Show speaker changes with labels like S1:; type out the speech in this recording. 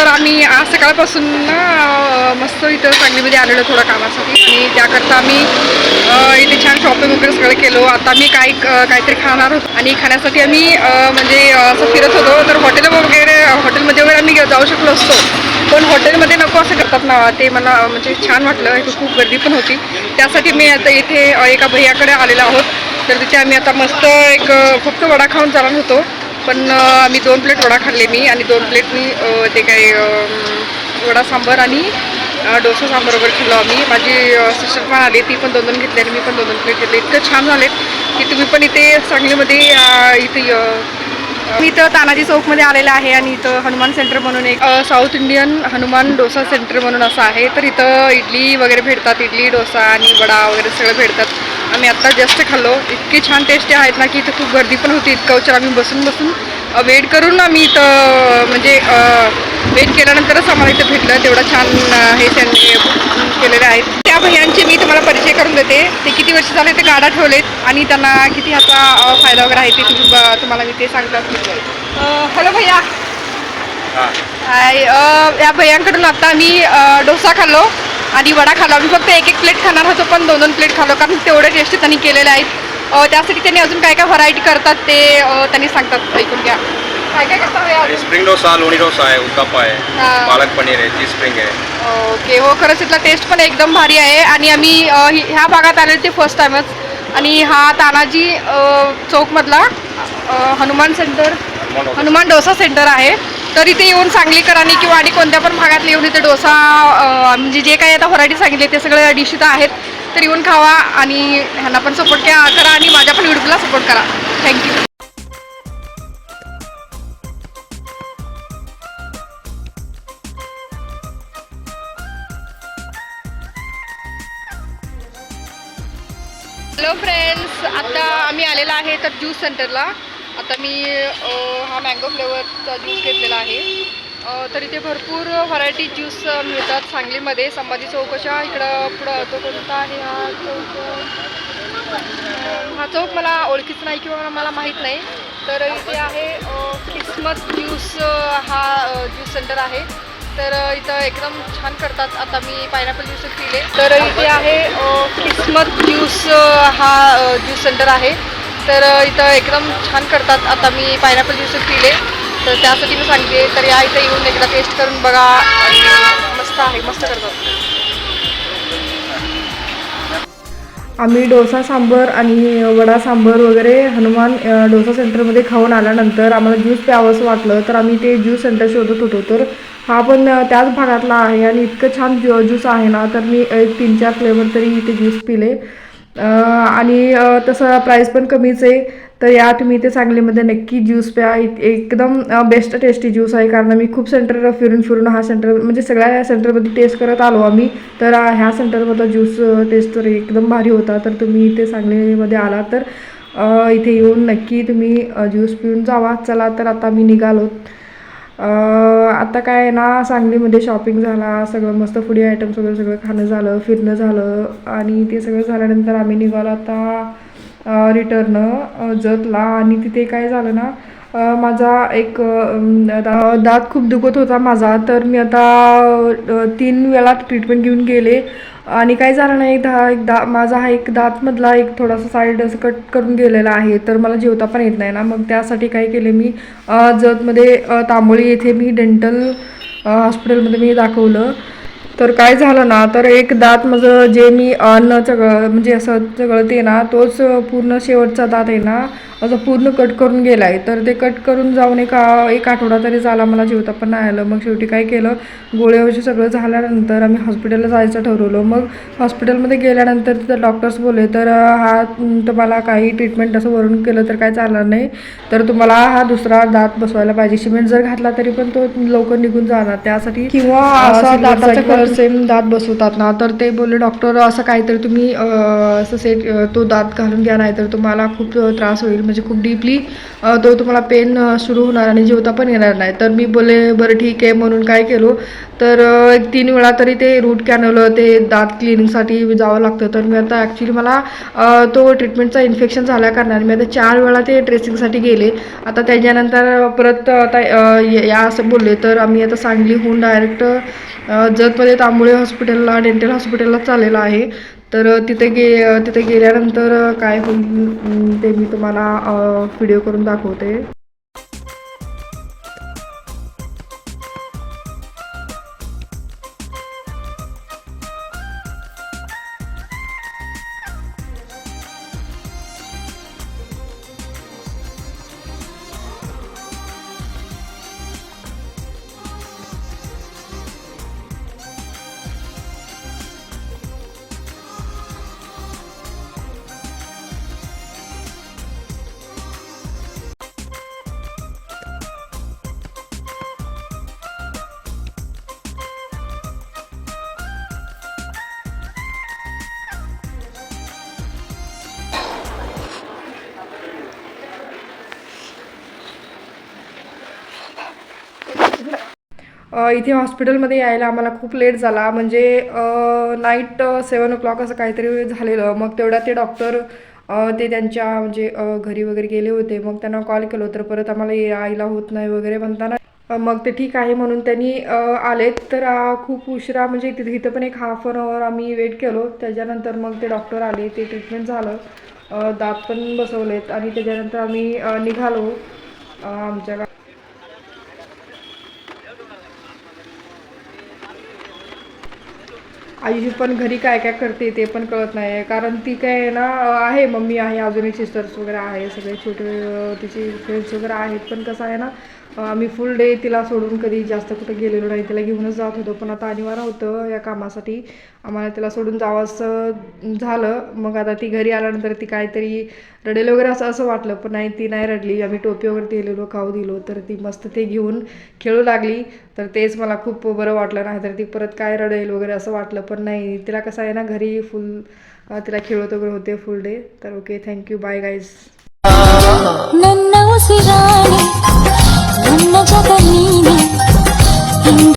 S1: तर आम्ही आज सकाळपासून ना मस्त इथं सांगलीमध्ये आलेलो थोडं कामासाठी. आणि त्याकरता आम्ही इथे छान शॉपिंग वगैरे सगळं केलो. आता मी काय काहीतरी खाणार होतो. आणि खाण्यासाठी आम्ही म्हणजे असं फिरत होतो. तर हॉटेल वगैरे हॉटेलमध्ये वगैरे आम्ही जाऊ शकलो असतो. पण हॉटेलमध्ये नको असं करतात ना. ते मला म्हणजे छान वाटलं. इथे खूप गर्दी पण होती. त्यासाठी मी आता इथे एका भैयाकडे आलेलो आहोत. तर तिथे आम्ही आता मस्त एक फक्त वडा खाऊन जाणार होतो. पण आम्ही दोन प्लेट वडा खाल्ले मी आणि दोन प्लेट मी ते अं, वडा सांबर आणि डोसा सांबर वगैरे खाल्लो आम्ही. माझी सिस्टर पण आली ती पण दोन दोन घेतली आणि मी पण दोन दोन प्लेट घेतले. इतकं छान झाले की तुम्ही पण इथे सांगलीमध्ये इथे मी इथं तानाजी चौकमध्ये आलेलं आहे आणि इथं हनुमान सेंटर म्हणून एक south Indian Hanuman dosa center म्हणून असं आहे. तर इथं इडली वगैरे भेटतात इडली डोसा आणि वडा वगैरे सगळं भेटतात. आम्ही आत्ता जस्ट खाल्लो. इतकी छान टेस्टी आहेत ना की इथं खूप गर्दी पण होती. इतकं उशीर आम्ही बसून बसून वेट करून आम्ही इथं म्हणजे वेट केल्यानंतरच आम्हाला इथं भेटलं. तेवढं छान हे त्यांनी केलेले आहेत. त्या भैयांचे मी तुम्हाला परिचय करून देते. ते किती वर्ष झाले ते गाडा ठेवलेत आणि त्यांना किती ह्याचा फायदा वगैरे आहे ते तुम्ही तुम्हाला मी ते सांगतात हॅलो भैया. हाय या भैयांकडून आता आम्ही डोसा खाल्लो. आणि वडा खाल्ला. आम्ही फक्त एक एक प्लेट खाणार होतो पण दोन दोन प्लेट खाल्लो. कारण तेवढे टेस्टी त्यांनी केलेले आहेत त्यासाठी त्यांनी अजून काय काय व्हरायटी करतात ते त्यांनी सांगतात. ऐकून घ्या. काय काय करता?
S2: स्प्रिंग डोसा लोणी डोसा आहे उत्तप्पा आहे.
S1: हा.
S2: पालक पनीर आहे चीज स्प्रिंग आहे.
S1: ओके. हो खरंच इथला टेस्ट पण एकदम भारी आहे. आणि आम्ही ह्या भागात आले ते फर्स्ट टाइमच आणि हा तानाजी चौकमधला हनुमान सेंटर.
S2: हनुमान डोसा.
S1: सेंटर आहे. तर इथे येऊन सांगलीकरांनी किंवा आणि कोणत्या पण भागात येऊन इथे डोसा म्हणजे जे काही आता व्हरायटी सांगितली ते सगळं डिश इथं आहेत. तर येऊन खावा आणि ह्यांना पण सपोर्ट करा आणि माझ्या पण युट्यूबला सपोर्ट करा. थँक्यू हॅलो फ्रेंड्स आता आम्ही आलेला आहे तर ज्यूस सेंटरला आता मी हा मँगो फ्लेवरचा ज्यूस घेतलेला आहे. तर इथे भरपूर व्हरायटी ज्यूस मिळतात सांगलीमध्ये. संभाजी चौकशा इकडं पुढं तो कोणता आहे हा? चौक हा चौक मला ओळखीच नाही किंवा मला माहीत नाही. तर इथे आहे किस्मत ज्यूस हा ज्यूस सेंटर आहे. तर इथं एकदम छान करतात. आता मी पायनॅपल ज्यूस पिले. तर इथे आहे किस्मत ज्यूस हा ज्यूस सेंटर आहे. तर इथं एकदम छान करतात. आता मी पायनॅपल ज्यूस पिले. तर त्यासाठी मी सांगते तर या इथं येऊन एकदा टेस्ट करून बघा. आणि मस्त आहे मस्त करतात.
S3: आम्ही डोसा सांबर आणि वडा सांबर वगैरे हनुमान डोसा सेंटरमध्ये खाऊन आल्यानंतर आम्हाला ज्यूस प्यावंसं वाटलं तर आम्ही ते ज्यूस सेंटर शोधत होतो. तर हा पण त्याच भागातला आहे आणि इतकं छान ज्यू ज्यूस आहे ना तर मी एक तीन चार फ्लेवर तरी इथे ज्यूस पिले. आणि तसं प्राईस पण कमीच आहे. तर या तुम्ही इथे सांगलीमध्ये नक्की ज्यूस प्या. एकदम बेस्ट टेस्टी ज्यूस आहे. कारण मी खूप सेंटर फिरून फिरून हा सेंटर म्हणजे सगळ्या सेंटरमध्ये टेस्ट करत आलो आम्ही. तर ह्या सेंटरमधला ज्यूस टेस्ट तर एकदम भारी होता. तर तुम्ही इथे सांगलीमध्ये आला तर इथे येऊन नक्की तुम्ही ज्यूस पिऊन जावा. चला तर आता मी निघालो. आता काय आहे ना सांगलीमध्ये शॉपिंग झाला सगळं मस्त फुडी आयटम्स वगैरे सगळं खाणं झालं फिरणं झालं आणि ते सगळं झाल्यानंतर आम्ही निघालो आता रिटर्न जतला आणि तिथे काय झालं ना माझा एक दा- दात खूप दुखत होता माझा तर मी आता तीन वेळा ट्रीटमेंट घेऊन गेले. आणि काय झालं नाही दहा एक दा माझा हा एक दातमधला एक थोडासा साईड असं कट करून गेलेला आहे तर मला जेवता पण येत नाही ना. मग त्यासाठी काय केले मी जतमध्ये तांबोळी येथे मी डेंटल हॉस्पिटलमध्ये मी दाखवलं. तर काय झालं ना तर एक दात माझं जे मी अन्न चगळ म्हणजे असं चगळते ना तोच पूर्ण शेवटचा दात आहे ना. असं पूर्ण कट करून गेला आहे तर ते कट करून जाऊन एक एक आठवडा तरी झाला मला जेवता पण नाही आलं. मग शेवटी काय केलं? गोळ्यावरची सगळं झाल्यानंतर आम्ही हॉस्पिटलला जायचं ठरवलं. मग हॉस्पिटलमध्ये गेल्यानंतर तिथं डॉक्टर्स बोलले तर हा तुम्हाला काही ट्रीटमेंट असं वरून केलं तर काय चालणार नाही. तर तुम्हाला हा दुसरा दात बसवायला पाहिजे. सिमेंट जर घातला तरी पण तो लवकर निघून जाणार. त्यासाठी किंवा असा दाताचा कलर सेम दात बसवतात ना तर ते बोलले डॉक्टर असं काहीतरी तुम्ही असं सेट तो दात घालून घ्या नाही तर तुम्हाला खूप त्रास होईल. म्हणजे खूप डीपली तो तुम्हाला पेन सुरू होणार आणि जेवता पण येणार नाही. तर मी बोले बरं ठीक आहे. म्हणून काय केलो तर एक तीन वेळा तरी ते रूट कॅनल ते दात क्लिनिंगसाठी जावं लागतं. तर मी आता ॲक्च्युली मला तो ट्रीटमेंटचा इन्फेक्शन झाल्या कारणाने मी आता चार वेळा ते ड्रेसिंगसाठी गेले. आता त्याच्यानंतर परत आता या या असं बोलले तर आम्ही आता सांगलीहून डायरेक्ट जतमध्ये तांबुळे हॉस्पिटलला डेंटल हॉस्पिटलला चाललेलं आहे. तर तिथे गे तिथे गेल्यानंतर काय होईल ते मी तुम्हाला व्हिडिओ करून दाखवते. इथे हॉस्पिटलमध्ये यायला आम्हाला खूप लेट झाला. म्हणजे नाईट सेवन ओ क्लॉक असं काहीतरी झालेलं. मग तेवढ्या ते डॉक्टर ते त्यांच्या म्हणजे घरी वगैरे गेले होते. मग त्यांना कॉल केलं तर परत आम्हाला यायला होत नाही वगैरे म्हणताना. मग ते ठीक आहे म्हणून त्यांनी आलेत. तर खूप उशिरा म्हणजे तिथे इथं पण एक हाफ अन आवर आम्ही वेट केलो. त्याच्यानंतर मग ते डॉक्टर आले. ते ट्रीटमेंट झालं. दात पण बसवलेत. आणि त्याच्यानंतर आम्ही निघालो. आमच्या आई पण घरी काय काय करते ते पण कळत नाही. कारण ती काय आहे ना आहे मम्मी आहे अजून एक सिस्टर्स वगैरे आहे सगळे छोटे तिचे फ्रेंड्स वगैरे आहेत. पण कसं आहे ना आम्ही फुल डे तिला सोडून कधी जास्त कुठं गेलेलो नाही. तिला घेऊनच जात होतो. पण आता अनिवार्य होतं या कामासाठी. आम्हाला तिला सोडून जावंसं झालं. मग आता ती घरी आल्यानंतर ती काहीतरी रडेल वगैरे असं असं वाटलं. पण नाही ती नाही रडली. आम्ही टोपी वगैरे दिलेलो खाऊ दिलो. तर ती मस्त ते घेऊन खेळू लागली. तर तेच मला खूप बरं वाटलं. नाही तर ती परत काय रडेल वगैरे असं वाटलं. पण नाही तिला कसं आहे ना घरी फुल तिला खेळत वगैरे होते फुल डे तर okay thank you bye guys
S4: どんなことにも